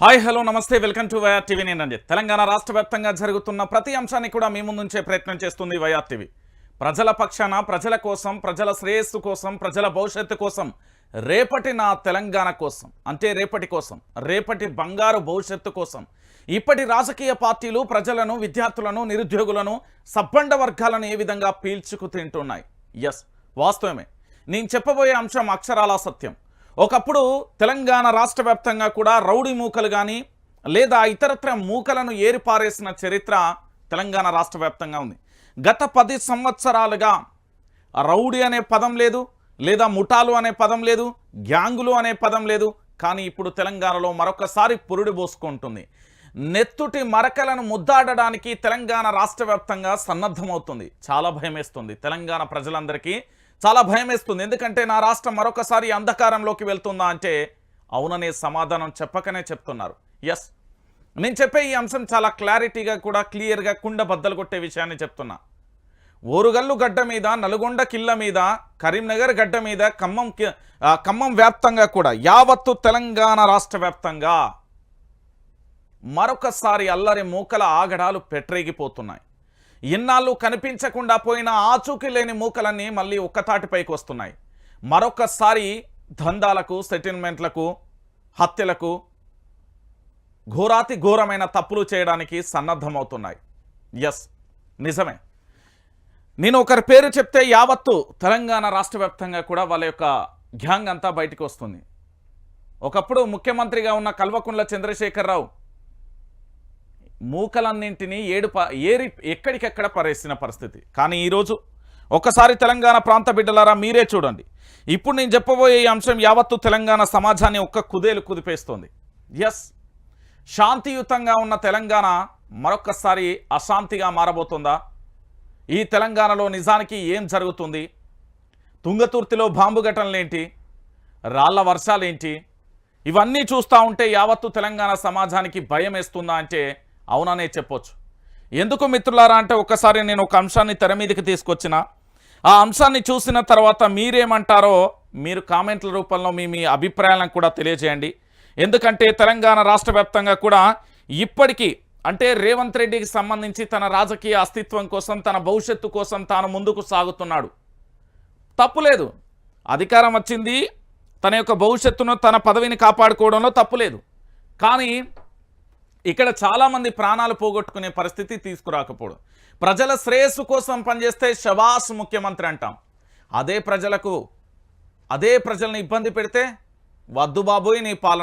Hi hello నమస్తే welcome to Y R TV. నేను తెలంగాణ రాష్ట్ర వ్యాప్తంగా జరుగుతున్న ప్రతి అంశాన్ని కూడా మీ ముందుంచే ప్రయత్నం చేస్తుంది వైఆర్ టీవీ. ప్రజల పక్షాన ప్రజల కోసం ప్రజల శ్రేయస్సు కోసం ప్రజల భవిష్యత్తు కోసం రేపటి నా తెలంగాణ కోసం అంటే రేపటి కోసం రేపటి బంగారు భవిష్యత్తు కోసం ఇప్పటి రాజకీయ పార్టీలు ప్రజలను విద్యార్థులను నిరుద్యోగులను సబ్బండ వర్గాలను ఏ విధంగా పీల్చుకు తింటున్నాయి? ఎస్ వాస్తవమే. నేను చెప్పబోయే అంశం అక్షరాల సత్యం. ఒకప్పుడు తెలంగాణ రాష్ట్ర వ్యాప్తంగా కూడా రౌడీ మూకలు కానీ లేదా ఇతరత్ర మూకలను ఏరిపారేసిన చరిత్ర తెలంగాణ రాష్ట్ర వ్యాప్తంగా ఉంది. గత పది సంవత్సరాలుగా రౌడీ అనే పదం లేదు లేదా ముఠాలు అనే పదం లేదు గ్యాంగులు అనే పదం లేదు కానీ ఇప్పుడు తెలంగాణలో మరొకసారి పురుడు పోసుకుంటుంది. నెత్తుటి మరకలను ముద్దాడడానికి తెలంగాణ రాష్ట్ర వ్యాప్తంగా సన్నద్ధమవుతుంది. చాలా భయమేస్తుంది తెలంగాణ ప్రజలందరికీ. చాలా భయమేస్తుంది. ఎందుకంటే నా రాష్ట్రం మరొకసారి అంధకారంలోకి వెళ్తుందా అంటే అవుననే సమాధానం చెప్పకనే చెప్తున్నారు. ఎస్ నేను చెప్పే ఈ అంశం చాలా క్లారిటీగా కూడా క్లియర్గా కుండ బద్దలు కొట్టే విషయాన్ని చెప్తున్నా. ఓరుగల్లు గడ్డ మీద నల్గొండ కిల్ల మీద కరీంనగర్ గడ్డ మీద ఖమ్మం ఖమ్మం వ్యాప్తంగా కూడా యావత్తు తెలంగాణ రాష్ట్ర వ్యాప్తంగా మరొకసారి అల్లరి మూకల ఆగడాలు పెట్టరేగిపోతున్నాయి ఇన్నాళ్ళు కనిపించకుండా పోయిన ఆచూకీ లేని మూకలన్నీ మళ్ళీ ఒక్కతాటిపైకి వస్తున్నాయి. మరొకసారి దందాలకు సెటిల్మెంట్లకు హత్యలకు ఘోరాతి ఘోరమైన తప్పులు చేయడానికి సన్నద్ధమవుతున్నాయి. ఎస్ నిజమే. నేను ఒకరి పేరు చెప్తే యావత్తు తెలంగాణ రాష్ట్ర వ్యాప్తంగా కూడా వాళ్ళ యొక్క గ్యాంగ్ అంతా బయటికి వస్తుంది. ఒకప్పుడు ముఖ్యమంత్రిగా ఉన్న కల్వకుంట్ల చంద్రశేఖరరావు మూకలన్నింటినీ ఏడు ఏరి ఎక్కడికెక్కడ పరేసిన పరిస్థితి. కానీ ఈరోజు ఒకసారి తెలంగాణ ప్రాంత బిడ్డలారా మీరే చూడండి. ఇప్పుడు నేను చెప్పబోయే ఈ అంశం యావత్తు తెలంగాణ సమాజాన్ని ఒక్క కుదేలు కుదిపేస్తోంది. ఎస్ శాంతియుతంగా ఉన్న తెలంగాణ మరొకసారి అశాంతిగా మారబోతుందా? ఈ తెలంగాణలో నిజానికి ఏం జరుగుతుంది? తుంగతుర్తిలో బాంబు ఘటనలేంటి? రాళ్ళ వర్షాలేంటి? ఇవన్నీ చూస్తూ ఉంటే యావత్తు తెలంగాణ సమాజానికి భయం వేస్తుందా అంటే అవుననే చెప్పొచ్చు. ఎందుకు మిత్రులారా అంటే ఒక్కసారి నేను ఒక అంశాన్ని తెర మీదకి తీసుకొచ్చిన. ఆ అంశాన్ని చూసిన తర్వాత మీరేమంటారో మీరు కామెంట్ల రూపంలో మీ మీ అభిప్రాయాలను కూడా తెలియజేయండి. ఎందుకంటే తెలంగాణ రాష్ట్ర కూడా ఇప్పటికీ అంటే రేవంత్ రెడ్డికి సంబంధించి తన రాజకీయ అస్తిత్వం కోసం తన భవిష్యత్తు కోసం తాను ముందుకు సాగుతున్నాడు. తప్పులేదు అధికారం వచ్చింది. తన యొక్క భవిష్యత్తును తన పదవిని కాపాడుకోవడంలో తప్పులేదు కానీ ఇక్కడ చాలామంది ప్రాణాలు పోగొట్టుకునే పరిస్థితి తీసుకురాకపోవడం ప్రజల శ్రేయస్సు కోసం పనిచేస్తే శవాస్ ముఖ్యమంత్రి అంటాం. అదే ప్రజలకు అదే ప్రజల్ని ఇబ్బంది పెడితే వద్దు బాబోయ్ నీ పాలన